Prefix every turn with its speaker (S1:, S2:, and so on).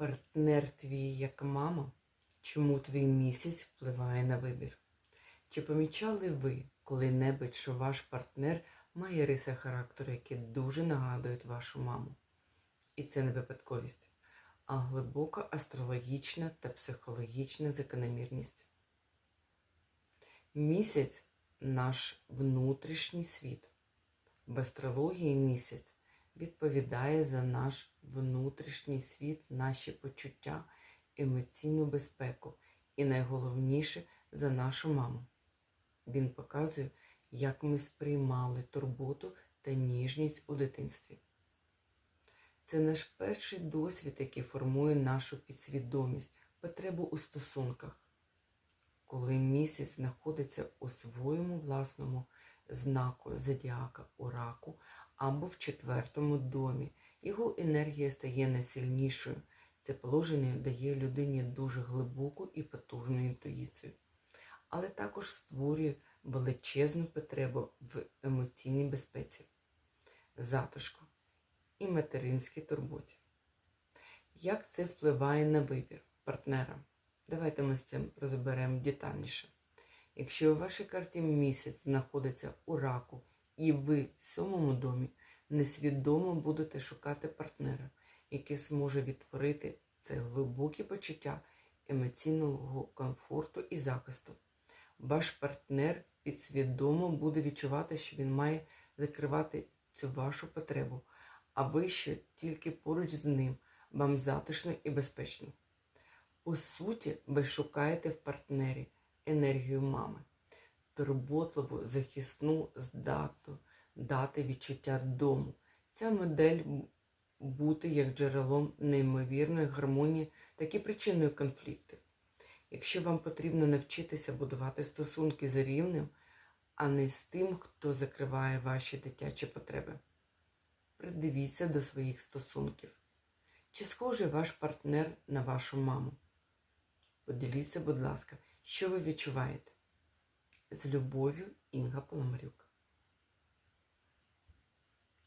S1: Партнер твій як мама, чому твій місяць впливає на вибір? Чи помічали ви коли-небудь, що ваш партнер має риси характеру, які дуже нагадують вашу маму? І це не випадковість, а глибока астрологічна та психологічна закономірність. Місяць наш внутрішній світ. В астрології місяць відповідає за наш внутрішній світ, наші почуття, емоційну безпеку і найголовніше за нашу маму. Він показує, як ми сприймали турботу та ніжність у дитинстві. Це наш перший досвід, який формує нашу підсвідомість, потребу у стосунках. Коли місяць знаходиться у своєму власному знаку зодіака у раку або в четвертому домі, його енергія стає найсильнішою. Це положення дає людині дуже глибоку і потужну інтуїцію, але також створює величезну потребу в емоційній безпеці, затишку і материнській турботі. Як це впливає на вибір партнера? Давайте ми з цим розберемо детальніше. Якщо у вашій карті місяць знаходиться у раку, і ви в сьомому домі несвідомо будете шукати партнера, який зможе відтворити це глибокі почуття емоційного комфорту і захисту. Ваш партнер підсвідомо буде відчувати, що він має закривати цю вашу потребу, а ви ще тільки поруч з ним, вам затишно і безпечно. По суті, ви шукаєте в партнері енергію мами, турботливу, захисну здату, дати відчуття дому. Ця модель бути як джерелом неймовірної гармонії, так і причиною конфліктів. Якщо вам потрібно навчитися будувати стосунки з рівнем, а не з тим, хто закриває ваші дитячі потреби, придивіться до своїх стосунків. Чи схожий ваш партнер на вашу маму? Поділіться, будь ласка, що ви відчуваєте? З любов'ю Інга Паламарюк.